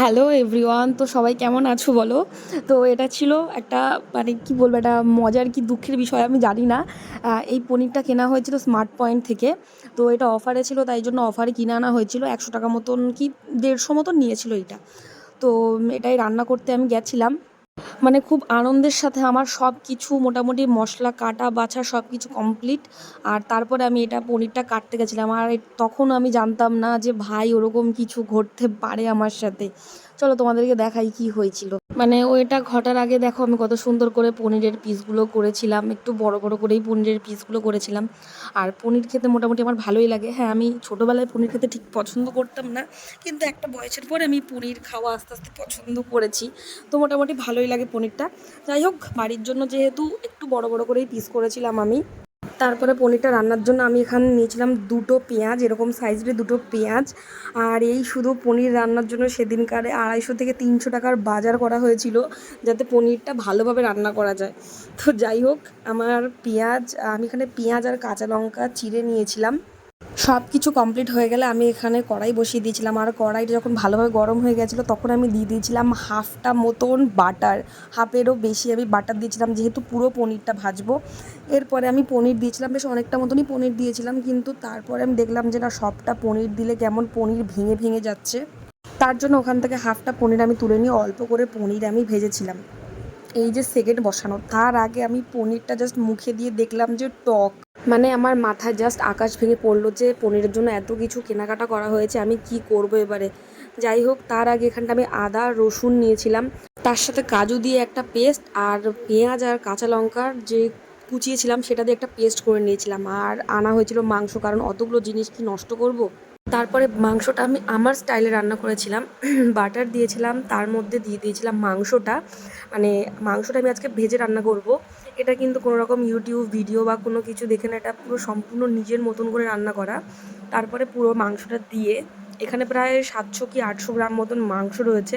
Hello everyone তো সবাই কেমন আছো বলো? তো এটা ছিল একটা মানে কি বলব, একটা মজার কি দুঃখের বিষয় আমি জানি না। এই পনিরটা কেনা হয়েছিল স্মার্ট পয়েন্ট থেকে। তো এটা অফারে ছিল, তাই জন্য অফারে কিনে আনা হয়েছিল। একশো টাকা মতন কি দেড়শো মতন নিয়েছিল এটা। তো এটাই রান্না করতে আমি গেছিলাম। মানে খুব আনন্দের সাথে আমার সব কিছু মোটামুটি মশলা কাটা বাছা সব কিছু কমপ্লিট আর তারপরে আমি এটা পনিরটা কাটতে গেছিলাম। আর তখন আমি জানতাম না যে ভাই ওরকম কিছু ঘটতে পারে আমার সাথে। চলো তোমাদেরকে দেখাই কি হয়েছিল। মানে ওইটা ঘটার আগে দেখো আমি কত সুন্দর করে পনিরের পিসগুলো করেছিলাম, একটু বড় বড় করেই পনিরের পিসগুলো করেছিলাম। আর পনির খেতে মোটামুটি আমার ভালোই লাগে। হ্যাঁ আমি ছোটোবেলায় পনির খেতে ঠিক পছন্দ করতাম না, কিন্তু একটা বয়সের পরে আমি পনির খাওয়া আস্তে আস্তে পছন্দ করেছি। তো মোটামুটি ভালোই লাগে পনিরটা। যাই হোক, বাড়ির জন্য যেহেতু একটু বড় বড় করেই পিস করেছিলাম আমি। তারপরে পনিরটা রান্নার জন্য আমি এখানে নিয়েছিলাম দুটো পেঁয়াজ, এরকম সাইজের দুটো পেঁয়াজ। আর এই শুধু পনির রান্নার জন্য সেদিনকারে আড়াইশো থেকে তিনশো টাকার বাজার করা হয়েছিল, যাতে পনিরটা ভালোভাবে রান্না করা যায়। তো যাই হোক, আমার পেঁয়াজ, আমি এখানে পেঁয়াজ আর কাঁচা লঙ্কা চিড়ে নিয়েছিলাম। সব কিছু কমপ্লিট হয়ে গেলে আমি এখানে কড়াই বসিয়ে দিয়েছিলাম। আর কড়াইটা যখন ভালোভাবে গরম হয়ে গেছিল, তখন আমি দিয়ে দিয়েছিলাম হাফটা মতন বাটার। হাফেরও বেশি আমি বাটার দিয়েছিলাম, যেহেতু পুরো পনিরটা ভাজবো। এরপরে আমি পনির দিয়েছিলাম, বেশ অনেকটা মতনই পনির দিয়েছিলাম। কিন্তু তারপরে আমি দেখলাম যে, না, সবটা পনির দিলে কেমন পনির ভেঙে ভেঙে যাচ্ছে। তার জন্য ওখান থেকে হাফটা পনির আমি তুলে নিয়ে অল্প করে পনির আমি ভেজেছিলাম। এই যে সেকেন্ড বসানো, তার আগে আমি পনিরটা জাস্ট মুখে দিয়ে দেখলাম যে টক। মানে আমার মাথায় জাস্ট আকাশ ভেঙে পড়ল যে পনিরের জন্য এত কিছু কেনাকাটা করা হয়েছে, আমি কি করব এবারে? যাই হোক, তার আগে এখানটা আমি আদা, রসুন নিয়েছিলাম। তার সাথে কাজু দিয়ে একটা পেস্ট আর পেঁয়াজ আর কাঁচা লঙ্কার যে কুচিয়েছিলাম, সেটা দিয়ে একটা পেস্ট করে নিয়েছিলাম। আর আনা হয়েছিল মাংস, কারণ অতগুলো জিনিস কি নষ্ট করব? তারপরে মাংসটা আমি আমার স্টাইলে রান্না করেছিলাম। বাটার দিয়েছিলাম, তার মধ্যে দিয়ে দিয়েছিলাম মাংসটা। মানে মাংসটা আমি আজকে ভেজে রান্না করব। এটা কিন্তু কোনো রকম ইউটিউব ভিডিও বা কোনো কিছু দেখে না, এটা পুরো সম্পূর্ণ নিজের মতন করে রান্না করা। তারপরে পুরো মাংসটা দিয়ে এখানে প্রায় সাতশো কি আটশো গ্রাম মতন মাংস রয়েছে।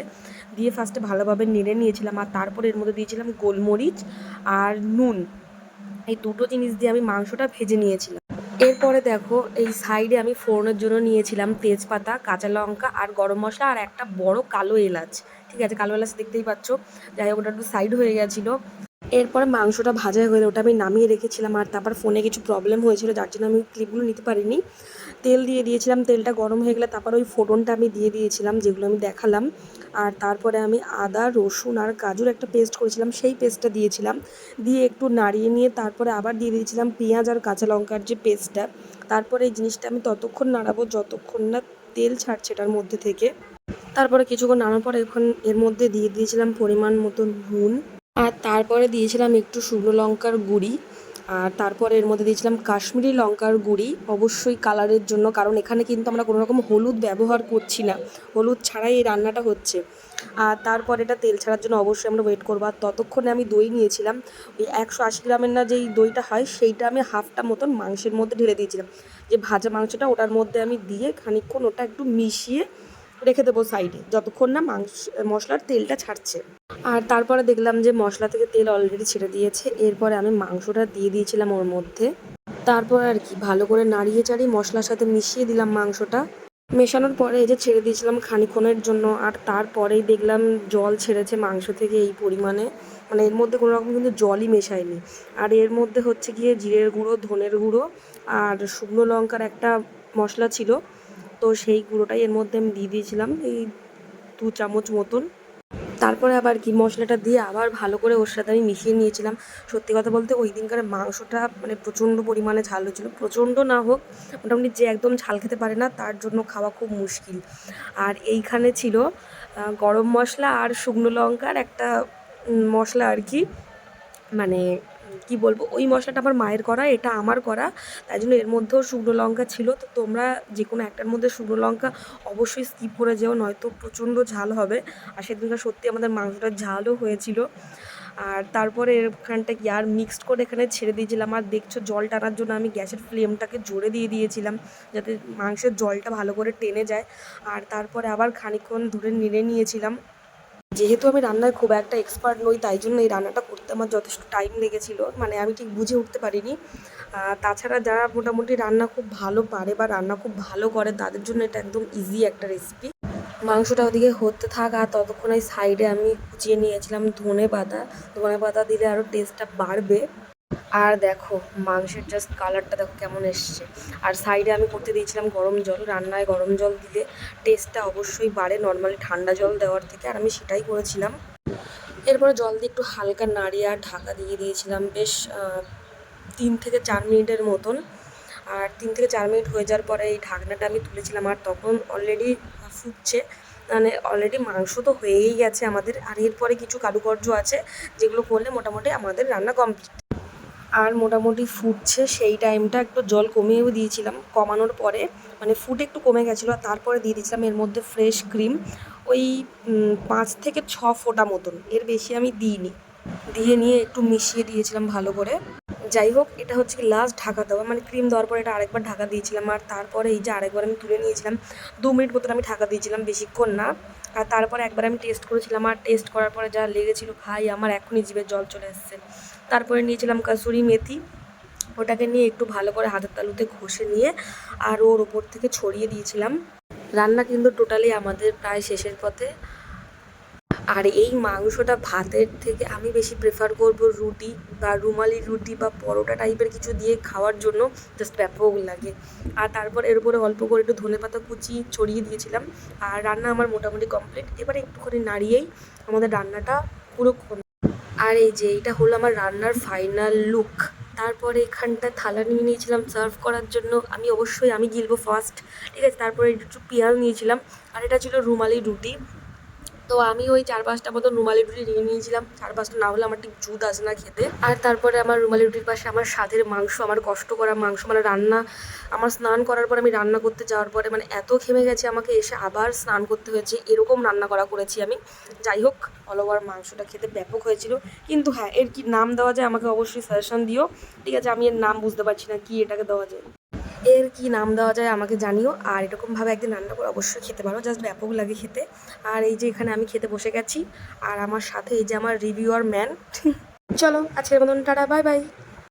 দিয়ে ফার্স্টে ভালোভাবে নেড়ে নিয়েছিলাম আর তারপরে এর মধ্যে দিয়েছিলাম গোলমরিচ আর নুন। এই দুটো জিনিস দিয়ে আমি মাংসটা ভেজে নিয়েছিলাম। এরপরে দেখো, এই সাইডে আমি ফোড়নের জন্য নিয়েছিলাম তেজপাতা, কাঁচা লঙ্কা আর গরম মশলা আর একটা বড় কালো এলাচ। ঠিক আছে, কালো এলাচ দেখতেই পাচ্ছ। যাই হোক, ওটা একটু সাইড হয়ে গেছিল। এরপরে মাংসটা ভাজা হয়ে গেলে, ওটা আমি নামিয়ে রেখেছিলাম আর তারপর ফোনে কিছু প্রবলেম হয়েছিল, যার জন্য আমি ক্লিপগুলো নিতে পারিনি। তেল দিয়ে দিয়েছিলাম, তেলটা গরম হয়ে গেলে তারপর ওই ফোড়নটা আমি দিয়ে দিয়েছিলাম, যেগুলো আমি দেখালাম। আর তারপরে আমি আদা, রসুন আর কাজুর একটা পেস্ট করেছিলাম, সেই পেস্টটা দিয়েছিলাম। দিয়ে একটু নাড়িয়ে নিয়ে তারপরে আবার দিয়ে দিয়েছিলাম পেঁয়াজ আর কাঁচা লঙ্কার যে পেস্টটা তারপরে এই জিনিসটা আমি ততক্ষণ নাড়াবো, যতক্ষণ না তেল ছাড়ছে এটার মধ্যে থেকে। তারপরে কিছুক্ষণ নাড়ার পরে এখন এর মধ্যে দিয়ে দিয়েছিলাম পরিমাণ মতো নুন। আর তারপরে দিয়েছিলাম একটু শুকনো লঙ্কার গুঁড়ি। আর তারপরে এর মধ্যে দিয়েছিলাম কাশ্মীরি লঙ্কার গুঁড়ি। অবশ্যই কালারের জন্য, কারণ এখানে কিন্তু আমরা কোনো রকম হলুদ ব্যবহার করছি না। হলুদ ছাড়াই এই রান্নাটা হচ্ছে। আর তারপর এটা তেল ছাড়ার জন্য অবশ্যই আমরা ওয়েট করব। আর ততক্ষণে আমি দই নিয়েছিলাম। ওই একশো আশি গ্রামের না যেই দইটা হয়, সেইটা আমি হাফটা মতন মাংসের মধ্যে ঢেলে দিয়েছিলাম। যে ভাজা মাংসটা ওটার মধ্যে আমি দিয়ে খানিকক্ষণ ওটা একটু মিশিয়ে রেখে দেবো সাইডে যতক্ষণ না মাংস, মশলার তেলটা ছাড়ছে। আর তারপরে দেখলাম যে মশলা থেকে তেল অলরেডি ছেড়ে দিয়েছে। এরপরে আমি মাংসটা দিয়ে দিয়েছিলাম ওর মধ্যে। তারপর আর কি, ভালো করে নাড়িয়ে চাড়িয়ে মশলার সাথে মিশিয়ে দিলাম মাংসটা। মেশানোর পরে এই যে ছেড়ে দিয়েছিলাম খানিক্ষণের জন্য, আর তারপরেই দেখলাম জল ছেড়েছে মাংস থেকে এই পরিমাণে। মানে এর মধ্যে কোনো রকম কিন্তু জলই মেশায়নি। আর এর মধ্যে হচ্ছে গিয়ে জিরের গুঁড়ো, ধনের গুঁড়ো আর শুকনো লঙ্কার একটা মশলা ছিল। তো সেই গুঁড়োটাই এর মধ্যে আমি দিয়ে দিয়েছিলাম, এই দু চামচ মতন। তারপরে আবার কি মশলাটা দিয়ে আবার ভালো করে ওর সাথে আমি মিশিয়ে নিয়েছিলাম। সত্যি কথা বলতে ওই দিনকার মাংসটা মানে প্রচণ্ড পরিমাণে ঝাল হয়েছিল। প্রচণ্ড না হোক, মোটামুটি যে একদম ঝাল খেতে পারে না, তার জন্য খাওয়া খুব মুশকিল। আর এইখানে ছিল গরম মশলা আর শুকনো লঙ্কার একটা মশলা আর কি মানে কি বলব, ওই মশলাটা আমার মায়ের করা, এটা আমার করা। তাই জন্য এর মধ্যেও শুকনো লঙ্কা ছিল। তো তোমরা যে কোনো একটার মধ্যে শুকনো লঙ্কা অবশ্যই স্কিপ করে যাও, নয়তো প্রচণ্ড ঝাল হবে। আর সেদিনকার সত্যি আমাদের মাংসটা ঝালও হয়েছিল। আর তারপরে এখানটা কি, আর মিক্সড করে এখানে ছেড়ে দিয়েছিলাম। আর দেখছ, জল টানার জন্য আমি গ্যাসের ফ্লেমটাকে জোরে দিয়ে দিয়েছিলাম, যাতে মাংসের জলটা ভালো করে টেনে যায়। আর তারপরে আবার খানিকক্ষণ ধরে নেড়ে নিয়েছিলাম। যেহেতু আমি রান্নায় খুব একটা এক্সপার্ট নই, তাই জন্য এই রান্নাটা করতে আমার যথেষ্ট টাইম লেগেছিল। মানে আমি ঠিক বুঝে উঠতে পারিনি। তাছাড়া যারা মোটামুটি রান্না খুব ভালো পারে বা রান্না খুব ভালো করে, তাদের জন্য এটা একদম ইজি একটা রেসিপি মাংসটা ওদিকে হতে থাক আর ততক্ষণ ওই সাইডে আমি কুচিয়ে নিয়েছিলাম ধনে পাতা ধনে পাতা দিলে আরও টেস্টটা বাড়বে। আর দেখো, মাংসের জাস্ট কালারটা দেখো কেমন এসছে। আর সাইডে আমি করতে দিয়েছিলাম গরম জল, রান্নায় গরম জল দিলে টেস্টটা অবশ্যই বাড়ে নর্মালি ঠান্ডা জল দেওয়ার থেকে। আর আমি সেটাই করেছিলাম। এরপরে জল দিয়ে একটু হালকা নাড়িয়ে আর ঢাকা দিয়ে দিয়েছিলাম বেশ তিন থেকে চার মিনিটের মতন। আর তিন থেকে চার মিনিট হয়ে যাওয়ার পরে এই ঢাকনাটা আমি তুলেছিলাম, আর তখন অলরেডি ফুটছে। মানে অলরেডি মাংস তো হয়েই গেছে আমাদের। আর এরপরে কিছু কারুকার্য আছে, যেগুলো করলে মোটামুটি আমাদের রান্না কমপ্লিট আর মোটামুটি ফুটছে, সেই টাইমটা একটু জল কমিয়েও দিয়েছিলাম। কমানোর পরে মানে ফুটে একটু কমে গেছিল, আর তারপরে দিয়ে দিয়েছিলাম এর মধ্যে ফ্রেশ ক্রিম ওই পাঁচ থেকে ছ ফোঁটা মতন। এর বেশি আমি দিইনি। দিয়ে নিয়ে একটু মিশিয়ে দিয়েছিলাম ভালো করে। যাই হোক, এটা হচ্ছে কি লাস্ট ঢাকা দেওয়া। মানে ক্রিম দেওয়ার পরে এটা আরেকবার ঢাকা দিয়েছিলাম। আর তারপরে এই যে আরেকবার আমি তুলে নিয়েছিলাম, দু মিনিট মতন আমি ঢাকা দিয়েছিলাম বেশিক্ষণ না। আর তারপরে একবার আমি টেস্ট করেছিলাম। আর টেস্ট করার পরে যা লেগেছিল, ভাই, আমার এখনই জিভে জল চলে এসছে তারপরে নিয়েছিলাম কাসুরি মেথি। ওটাকে নিয়ে একটু ভালো করে হাতের তালুতে ঘষে নিয়ে আর ওর ওপর থেকে ছড়িয়ে দিয়েছিলাম। রান্না কিন্তু টোটালি আমাদের প্রায় শেষের পথে। আর এই মাংসটা ভাতের থেকে আমি বেশি প্রেফার করব রুটি বা রুমালি রুটি বা পরোটা টাইপের কিছু দিয়ে খাওয়ার জন্য জাস্ট ব্যাপক লাগে। আর তারপর এর উপরে অল্প করে একটু ধনে পাতা কুচি ছড়িয়ে দিয়েছিলাম। আর রান্না আমার মোটামুটি কমপ্লিট এবারে একটুখানি নাড়িয়েই আমাদের রান্নাটা পুরো আর এই যে এইটা হলো আমার রান্নার ফাইনাল লুক তারপরে এখানটা থালা নিয়ে নিয়েছিলাম সার্ভ করার জন্য। আমি অবশ্যই, আমি গিলবো ফার্স্ট ঠিক আছে? তারপরে একটু পেঁয়াজ নিয়েছিলাম। আর এটা ছিল রুমালি রুটি। তো আমি ওই চার পাঁচটা মতো রুমালি রুটি নিয়ে নিয়েছিলাম। চার পাঁচটা না হলে আমার ঠিক জুত আসে না খেতে। আর তারপরে আমার রুমালি রুটির পাশে আমার স্বাদের মাংস, আমার কষ্ট করা মাংস মানে রান্না, আমার স্নান করার পর আমি রান্না করতে যাওয়ার পরে মানে এত ঘেমে গেছে আমাকে এসে আবার স্নান করতে হয়েছে। এরকম রান্না করা করেছি আমি। যাই হোক অল ওভার মাংসটা খেতে ব্যাপক হয়েছিল। কিন্তু হ্যাঁ এর কি নাম দেওয়া যায় আমাকে অবশ্যই সাজেশন দিও। ঠিক আছে, আমি এর নাম বুঝতে পারছি না কি এটাকে দেওয়া যায়। এর কি নাম দেওয়া যায় আমাকে জানিও। আর এরকমভাবে একদিন রান্না করে অবশ্যই খেতে পারো জাস্ট ব্যাপক লাগে খেতে। আর এই যে এখানে আমি খেতে বসে গেছি। আর আমার সাথে এই যে আমার রিভিউয়ার ম্যান চলো, আজকের মতন টাটা বাই বাই